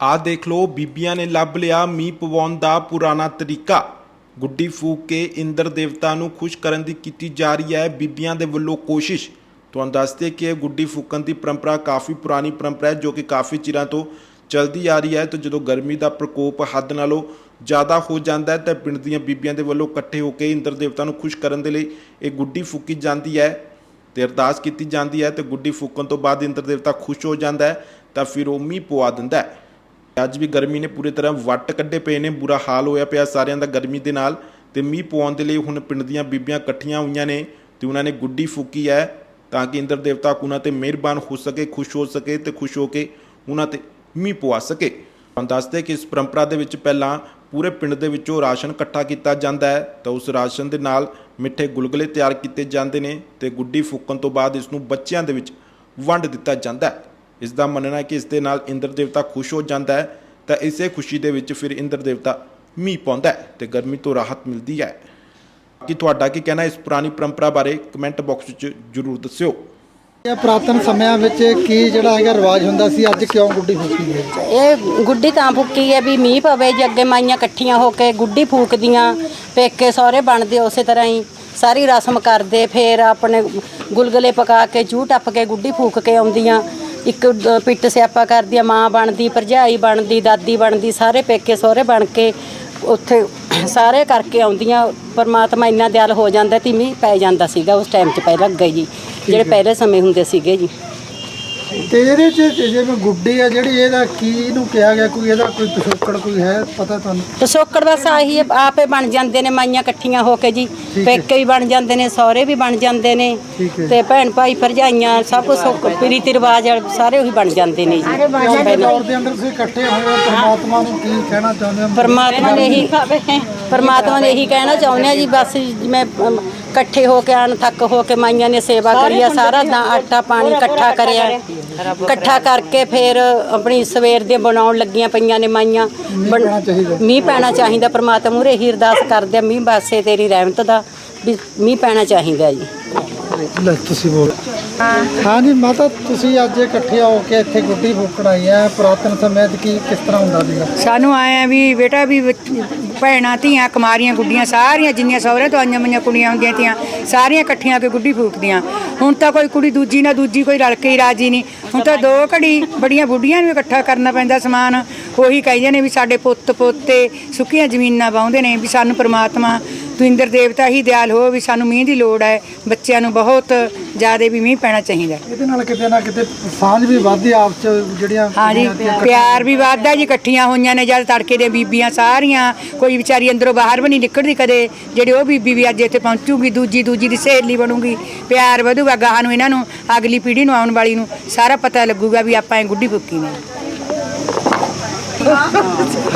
ਆ ਦੇਖ ਲਓ, ਬੀਬੀਆਂ ਨੇ ਲੱਭ ਲਿਆ ਮੀਂਹ ਪਵਾਉਣ ਦਾ ਪੁਰਾਣਾ ਤਰੀਕਾ। ਗੁੱਡੀ ਫੂਕ ਕੇ ਇੰਦਰ ਦੇਵਤਾ ਨੂੰ ਖੁਸ਼ ਕਰਨ ਦੀ ਕੀਤੀ ਜਾ ਰਹੀ ਹੈ ਬੀਬੀਆਂ ਦੇ ਵੱਲੋਂ ਕੋਸ਼ਿਸ਼। ਤੁਹਾਨੂੰ ਦੱਸਦੇ ਕਿ ਇਹ ਗੁੱਡੀ ਫੂਕਣ ਦੀ ਪਰੰਪਰਾ ਕਾਫੀ ਪੁਰਾਣੀ ਪਰੰਪਰਾ ਹੈ, ਜੋ ਕਿ ਕਾਫੀ ਚਿਰਾਂ ਤੋਂ ਚਲਦੀ ਆ ਰਹੀ ਹੈ ਤੇ ਜਦੋਂ ਗਰਮੀ ਦਾ ਪ੍ਰਕੋਪ ਹੱਦ ਨਾਲੋਂ ਜ਼ਿਆਦਾ ਹੋ ਜਾਂਦਾ ਹੈ, ਤਾਂ ਪਿੰਡ ਦੀਆਂ ਬੀਬੀਆਂ ਦੇ ਵੱਲੋਂ ਇਕੱਠੇ ਹੋ ਕੇ ਇੰਦਰ ਦੇਵਤਾ ਨੂੰ ਖੁਸ਼ ਕਰਨ ਦੇ ਲਈ ਇਹ ਗੁੱਡੀ ਫੂਕੀ ਜਾਂਦੀ ਹੈ ਤੇ ਅਰਦਾਸ ਕੀਤੀ ਜਾਂਦੀ ਹੈ ਤੇ ਗੁੱਡੀ ਫੂਕਣ ਤੋਂ ਬਾਅਦ ਇੰਦਰ ਦੇਵਤਾ ਖੁਸ਼ ਹੋ ਜਾਂਦਾ ਹੈ, ਤਾਂ ਫਿਰ ਉਹ ਮੀਂਹ ਪਵਾ ਦਿੰਦਾ ਹੈ। ਅੱਜ ਵੀ ਗਰਮੀ ਨੇ ਪੂਰੀ ਤਰ੍ਹਾਂ ਵੱਟ ਕੱਢੇ ਪਏ ਨੇ, ਬੁਰਾ ਹਾਲ ਹੋਇਆ ਪਿਆ ਸਾਰਿਆਂ ਦਾ ਗਰਮੀ ਦੇ ਨਾਲ ਤੇ ਮੀਂਹ ਪਵਾਉਣ ਦੇ ਲਈ ਹੁਣ ਪਿੰਡ ਦੀਆਂ ਬੀਬੀਆਂ ਇਕੱਠੀਆਂ ਹੋਈਆਂ ਨੇ ਤੇ ਉਹਨਾਂ ਨੇ ਗੁੱਡੀ ਫੂਕੀ ਹੈ ਤਾਂ ਕਿ ਇੰਦਰ ਦੇਵਤਾ ਉਹਨਾਂ ਤੇ ਮਿਹਰਬਾਨ ਹੋ ਸਕੇ, ਖੁਸ਼ ਹੋ ਸਕੇ ਤੇ ਖੁਸ਼ ਹੋ ਕੇ ਉਹਨਾਂ ਤੇ ਮੀਂਹ ਪਵਾ ਸਕੇ। ਤੁਹਾਨੂੰ ਦੱਸਦੇ ਕਿ ਇਸ ਪਰੰਪਰਾ ਦੇ ਵਿੱਚ ਪਹਿਲਾਂ ਪੂਰੇ ਪਿੰਡ ਦੇ ਵਿੱਚੋਂ ਰਾਸ਼ਨ ਇਕੱਠਾ ਕੀਤਾ ਜਾਂਦਾ ਹੈ ਤਾਂ ਉਸ ਰਾਸ਼ਨ ਦੇ ਨਾਲ ਮਿੱਠੇ ਗੁਲਗੁਲੇ ਤਿਆਰ ਕੀਤੇ ਜਾਂਦੇ ਨੇ ਤੇ ਗੁੱਡੀ ਫੂਕਣ ਤੋਂ ਬਾਅਦ ਇਸ ਨੂੰ ਬੱਚਿਆਂ ਦੇ ਵਿੱਚ ਵੰਡ ਦਿੱਤਾ ਜਾਂਦਾ ਹੈ। ਇਸ ਦਾ ਮੰਨਣਾ ਹੈ ਕਿ ਇਸ ਦੇ ਨਾਲ ਇੰਦਰ ਦੇਵਤਾ ਖੁਸ਼ ਹੋ ਜਾਂਦਾ ਹੈ ਤਾਂ ਇਸੇ ਖੁਸ਼ੀ ਦੇ ਵਿੱਚ ਫਿਰ ਇੰਦਰ ਦੇਵਤਾ ਮੀਂਹ ਪਾਉਂਦਾ ਹੈ ਤੇ ਗਰਮੀ ਤੋਂ ਰਾਹਤ ਮਿਲਦੀ ਹੈ। ਕਿ ਤੁਹਾਡਾ ਕੀ ਕਹਿਣਾ ਇਸ ਪੁਰਾਣੀ ਪਰੰਪਰਾ ਬਾਰੇ ਕਮੈਂਟ ਬਾਕਸ ਵਿੱਚ ਜਰੂਰ ਦੱਸਿਓ। ਇਹ ਪੁਰਾਤਨ ਸਮਿਆਂ ਵਿੱਚ ਕੀ ਜਿਹੜਾ ਹੈਗਾ ਰਿਵਾਜ ਹੁੰਦਾ ਸੀ ਅੱਜ ਕਿਉਂ ਗੁੱਡੀ ਫੂਕੀ ਹੈ? ਇਹ ਗੁੱਡੀ ਤਾਂ ਫੁੱਕੀ ਹੈ ਵੀ ਮੀਂਹ ਪਵੇ ਜੇ ਅੱਗੇ ਮਾਈਆਂ ਇਕੱਠੀਆਂ ਹੋ ਕੇ ਗੁੱਡੀ ਫੂਕਦੀਆਂ ਪੇਕੇ ਸਹੁਰੇ ਬਣਦੇ ਉਸੇ ਤਰ੍ਹਾਂ ਹੀ ਸਾਰੀ ਰਸਮ ਕਰਦੇ ਫੇਰ ਆਪਣੇ ਗੁਲਗੁਲੇ ਪਕਾ ਕੇ ਚੂਹ ਟੱਪ ਕੇ ਗੁੱਡੀ ਫੂਕ ਕੇ ਆਉਂਦੀਆਂ। ਇੱਕ ਦ- ਪਿੱਟ ਸਿਆਪਾ ਕਰਦੀਆਂ ਮਾਂ ਬਣਦੀ ਭਰਜਾਈ ਬਣਦੀ ਦਾਦੀ ਬਣਦੀ ਸਾਰੇ ਪੇਕੇ ਸਹੁਰੇ ਬਣ ਕੇ ਉੱਥੇ ਸਾਰੇ ਕਰਕੇ ਆਉਂਦੀਆਂ। ਪਰਮਾਤਮਾ ਇੰਨਾ ਦਿਆਲ ਹੋ ਜਾਂਦਾ ਤੇ ਮੀਂਹ ਪੈ ਜਾਂਦਾ ਸੀਗਾ ਉਸ ਟਾਈਮ 'ਚ ਪਹਿਲਾਂ ਅੱਗੇ ਜੀ ਜਿਹੜੇ ਪਹਿਲੇ ਸਮੇਂ ਹੁੰਦੇ ਸੀਗੇ ਜੀ। ਤੇ ਇਹਦੇ ਚ ਜਿਵੇਂ ਗੁੱਡੀ ਆ ਜਿਹੜੀ ਇਹਦਾ ਕੀ ਇਹਨੂੰ ਕਿਹਾ ਗਿਆ ਕੋਈ ਇਹਦਾ ਕੋਈ ਪਿਛੋਕੜ ਕੋਈ ਹੈ ਪਤਾ ਤੁਹਾਨੂੰ? ਪਿਛੋਕੜ ਬਸ ਆਹੀ ਹੈ, ਆਪੇ ਬਣ ਜਾਂਦੇ ਨੇ ਮਾਈਆਂ ਇਕੱਠੀਆਂ ਹੋ ਕੇ ਜੀ। ਹੈ। ਪੇਕੇ ਵੀ ਬਣ ਜਾਂਦੇ ਨੇ ਸਹੁਰੇ ਵੀ ਬਣ ਜਾਂਦੇ ਨੇ। ਠੀਕ ਹੈ। ਤੇ ਭੈਣ ਭਾਈ ਭਰਜਾਈਆਂ ਸਭ ਕੁਝ ਰੀਤੀ ਰਿਵਾਜ ਸਾਰੇ ਉਹੀ ਬਣ ਜਾਂਦੇ ਨੇ ਜੀ। ਅੱਜ ਦੇ ਦੌਰ ਦੇ ਅੰਦਰ ਤੁਸੀਂ ਇਕੱਠੇ ਹੋਏ ਹੋ ਪਰਮਾਤਮਾ ਨੂੰ ਕੀ ਕਹਿਣਾ ਚਾਹੁੰਦੇ ਹੋ? ਪਰਮਾਤਮਾ ਨੇ ਇਹੀ ਪਰਮਾਤਮਾ ਨੇ ਇਹੀ ਕਹਿਣਾ ਚਾਹੁੰਦੇ ਆ ਜੀ ਬਸ ਜਿਵੇਂ ਅਮ, ਇਕੱਠੇ ਹੋ ਕੇ ਆਣ ਥੱਕ ਹੋ ਕੇ ਮਾਈਆਂ ਨੇ ਸੇਵਾ ਕਰੀ ਆ ਸਾਰਾ ਦਾ ਆਟਾ ਪਾਣੀ ਇਕੱਠਾ ਕਰਿਆ। ਇਕੱਠਾ ਕਰਕੇ ਫਿਰ ਆਪਣੀ ਸਵੇਰ ਦੇ ਬਣਾਉਣ ਲੱਗੀਆਂ ਪਈਆਂ ਨੇ ਮਾਈਆਂ। ਬਣ- ਪੈਣਾ ਚਾਹੀਦਾ। ਮੀਂਹ ਪੈਣਾ ਚਾਹੀਦਾ ਪਰਮਾਤਮਾ ਮੂਰੇ ਹੀ ਅਰਦਾਸ ਕਰਦੇ ਆ ਮੀਂਹ ਬਾਸੇ ਤੇਰੀ ਰਹਿਮਤ ਦਾ ਵੀ ਮੀਂਹ ਪੈਣਾ ਚਾਹੀਦਾ ਜੀ। ਲੈ ਤੁਸੀਂ ਬੋਲ। ਹਾਂਜੀ, ਮਾਤਾ, ਤੁਸੀਂ ਅੱਜ ਇਕੱਠੇ ਹੋ ਕੇ ਇੱਥੇ ਗੁੱਡੀ ਫੂਕਣ ਆਈ ਹੈ। ਪੁਰਾਤਨ ਸਮੇਂ 'ਚ ਕੀ ਕਿਸ ਤਰ੍ਹਾਂ ਹੁੰਦਾ ਸੀਗਾ? ਸਾਨੂੰ ਆਏ ਆ ਵੀ ਬੇਟਾ ਵੀ ਭੈਣਾਂ, ਧੀਆਂ, ਕੁਮਾਰੀਆਂ, ਗੁੱਡੀਆਂ ਸਾਰੀਆਂ ਜਿੰਨੀਆਂ ਸਹੁਰੇ ਤੋਂ ਆਈਆਂ ਮਈਆਂ ਕੁੜੀਆਂ ਹੁੰਦੀਆਂ ਤੀਆਂ, ਸਾਰੀਆਂ ਇਕੱਠੀਆਂ ਕੇ ਗੁੱਡੀ ਫੂਕਦੀਆਂ ਹੁਣ ਤਾਂ ਕੋਈ ਕੁੜੀ ਦੂਜੀ ਨਾ ਦੂਜੀ, ਕੋਈ ਰਲ ਕੇ ਹੀ ਰਾਜੀ ਨਹੀਂ। ਹੁਣ ਤਾਂ ਦੋ ਘੜੀ ਬੜੀਆਂ ਬੁੱਢੀਆਂ ਨੂੰ ਇਕੱਠਾ ਕਰਨਾ ਪੈਂਦਾ ਸਮਾਨ। ਉਹੀ ਕਹਿੰਦੇ ਨੇ ਵੀ ਸਾਡੇ ਪੁੱਤ ਪੋਤੇ ਸੁੱਕੀਆਂ ਜ਼ਮੀਨਾਂ ਵਾਹੁੰਦੇ ਨੇ ਵੀ ਸਾਨੂੰ ਪ੍ਰਮਾਤਮਾ ਤੂੰ ਇੰਦਰ ਦੇਵਤਾ ਹੀ ਦਿਆਲ ਹੋ ਵੀ ਸਾਨੂੰ ਮੀਂਹ ਦੀ ਲੋੜ ਹੈ। ਬੱਚਿਆਂ ਨੂੰ ਬਹੁਤ ਜ਼ਿਆਦਾ ਵੀ ਮੀਂਹ ਪੈਣਾ ਚਾਹੀਦਾ। ਇਹਦੇ ਨਾਲ ਕਿਤੇ ਨਾ ਕਿਤੇ ਸਾਂਝ ਵੀ ਵੱਧਦੀ ਆਪਸ 'ਚ ਜਿਹੜੀਆਂ ਹਾਂਜੀ ਪਿਆਰ ਵੀ ਵੱਧਦਾ ਜੀ ਇਕੱਠੀਆਂ ਹੋਈਆਂ ਨੇ ਜਦ ਤੜਕੇ ਦੇ ਬੀਬੀਆਂ ਸਾਰੀਆਂ ਕੋਈ ਵਿਚਾਰੀ ਅੰਦਰੋਂ ਬਾਹਰ ਵੀ ਨਹੀਂ ਨਿਕਲਦੀ ਕਦੇ ਜਿਹੜੇ ਉਹ ਬੀਬੀ ਵੀ ਅੱਜ ਇੱਥੇ ਪਹੁੰਚੂਗੀ ਦੂਜੀ ਦੂਜੀ ਦੀ ਸਹੇਲੀ ਬਣੂਗੀ ਪਿਆਰ ਵਧੂਗਾ ਗਾਹਾਂ ਨੂੰ ਇਹਨਾਂ ਨੂੰ ਅਗਲੀ ਪੀੜ੍ਹੀ ਨੂੰ ਆਉਣ ਵਾਲੀ ਨੂੰ ਸਾਰਾ ਪਤਾ ਲੱਗੂਗਾ ਵੀ ਆਪਾਂ ਇਹ ਗੁੱਡੀ ਫੁੱਕੀ ਨੇ।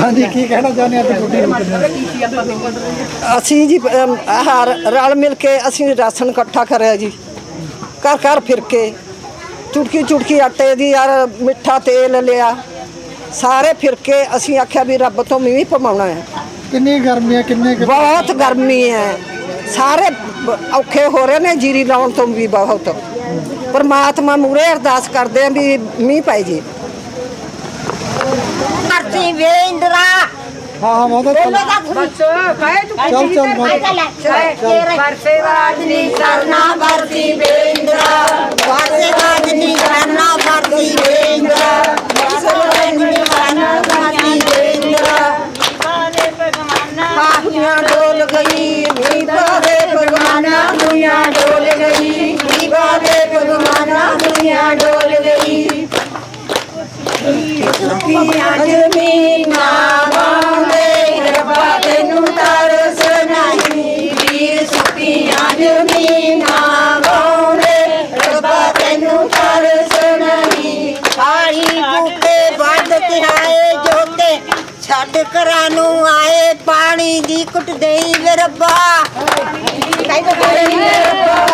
ਹਾਂਜੀ ਕੀ ਕਹਿਣਾ ਚਾਹੁੰਦੇ ਆ ਤੇ ਗੁੱਡੀ ਫੂਕਣ ਦੇ ਅਸੀਂ ਜੀ ਅਮ, ਆਹ ਰਲ ਮਿਲ ਕੇ ਅਸੀਂ ਰਾਸ਼ਨ ਇਕੱਠਾ ਕਰਿਆ ਜੀ। ਘਰ ਘਰ ਫਿਰ ਕੇ। ਚੁਟਕੀ ਚੁਟਕੀ ਆਟੇ ਦੀ ਯਾਰ ਮਿੱਠਾ ਤੇਲ ਲਿਆ। ਸਾਰੇ ਫਿਰ ਕੇ ਅਸੀਂ ਆਖਿਆ ਵੀ ਰੱਬ ਤੋਂ ਮੀਂਹ ਪਵਾਉਣਾ ਹੈ। ਕਿੰਨੀ ਗਰਮੀ ਹੈ ਕਿੰਨੇ ਕੁ- ਬਹੁਤ ਗਰਮੀ ਹੈ। ਸਾਰੇ ਬ- ਔਖੇ ਹੋ ਰਹੇ ਨੇ ਜੀਰੀ ਲਾਉਣ ਤੋਂ ਵੀ ਬਹੁਤ। ਪਰਮਾਤਮਾ ਮੂਰੇ ਅਰਦਾਸ ਕਰਦੇ ਆ ਵੀ ਮੀਂਹ ਪੈ ਜੇ। ਧਰਤੀ ਵੇਂਦਰਾ ਹਾਂ ਹਾਂ ਮਾਤਾ ਚੱਲ। ਚੱਲ ਚੱਲ ਮਾਤਾ ਵਰਸੇ ਰਾਜਨੀ ਕਰਨਾ। ਵਰਤੀ ਵੇਂਦਰਾ ਵਰਸੇ ਰਾਜਨੀ ਕਰਨਾ ਵਰਤੀ ਵੇਂਦਰਾ ਵਰਸੇ ਰਾਜਨੀ ਕਰਨਾ ਵਰਤੀ ਵੇਂਦਰਾ ਪਾਹੀਆਂ ਡੋਲ ਗਈ ਮੀਂਹ ਪਾਵੇ ਭਗਵਾਨਾ ਦੁਨੀਆ ਡੋਲ ਗਈ। ਦੀਵਾ ਦੇ ਭਗਵਾਨਾ ਜ਼ਮੀਨਾਂ ਵਾਂਦੇ ਰੱਬਾ ਤੈਨੂੰ ਤਰਸ ਨਹੀਂ ਵੀਰ ਸੁੱਕੀਆਂ ਜ਼ਮੀਨਾਂ ਵਾਂਦੇ ਰੱਬਾ। ਤੈਨੂੰ ਤਰਸ ਨਹੀਂ ਪਾਣੀ ਬੂਟੇ ਵੱਢ ਤਿਹਾਏ ਜੋਤੇ ਛੱਡ ਘਰਾਂ ਨੂੰ ਆਏ ਪਾਣੀ ਦੀ ਕੁੱਟ ਦੇਈ ਵੇ ਰੱਬਾ ਪਾਣੀ ਦੀ ਰੱਬਾ।